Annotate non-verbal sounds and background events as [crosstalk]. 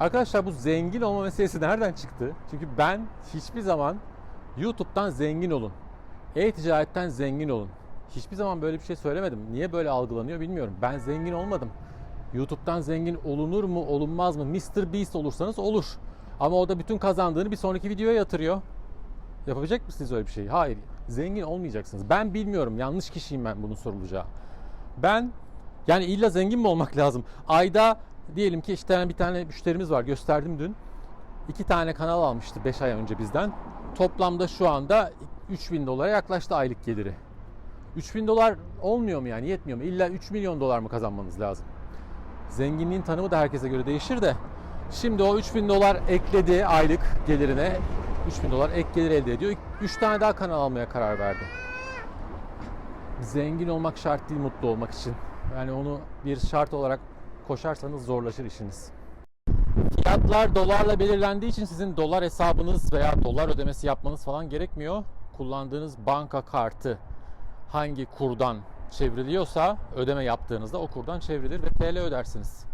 Arkadaşlar bu zengin olma meselesi nereden çıktı? Çünkü ben hiçbir zaman YouTube'dan zengin olun, e-ticaretten zengin olun. Hiçbir zaman böyle bir şey söylemedim. Niye böyle algılanıyor bilmiyorum. Ben zengin olmadım. YouTube'dan zengin olunur mu olunmaz mı? Mr. Beast olursanız olur. Ama o da bütün kazandığını bir sonraki videoya yatırıyor. Yapabilecek misiniz öyle bir şeyi? Hayır. Zengin olmayacaksınız. Ben bilmiyorum. Yanlış kişiyim ben bunun sorulacağı. Ben yani illa zengin mi olmak [laughs] lazım? Ayda diyelim ki işte bir tane müşterimiz var. Gösterdim dün. İki tane kanal almıştı 5 ay önce bizden. Toplamda şu anda 3000 dolara yaklaştı aylık geliri. 3000 dolar olmuyor mu yani yetmiyor mu? İlla 3 milyon dolar mı kazanmanız lazım? Zenginliğin tanımı da herkese göre değişir de. Şimdi o 3000 dolar ekledi aylık gelirine. 3000 dolar ek gelir elde ediyor. 3 tane daha kanal almaya karar verdi. Zengin olmak şart değil mutlu olmak için. Yani onu bir şart olarak koşarsanız zorlaşır işiniz. Fiyatlar dolarla belirlendiği için sizin dolar hesabınız veya dolar ödemesi yapmanız falan gerekmiyor. Kullandığınız banka kartı hangi kurdan çevriliyorsa ödeme yaptığınızda o kurdan çevrilir ve TL ödersiniz.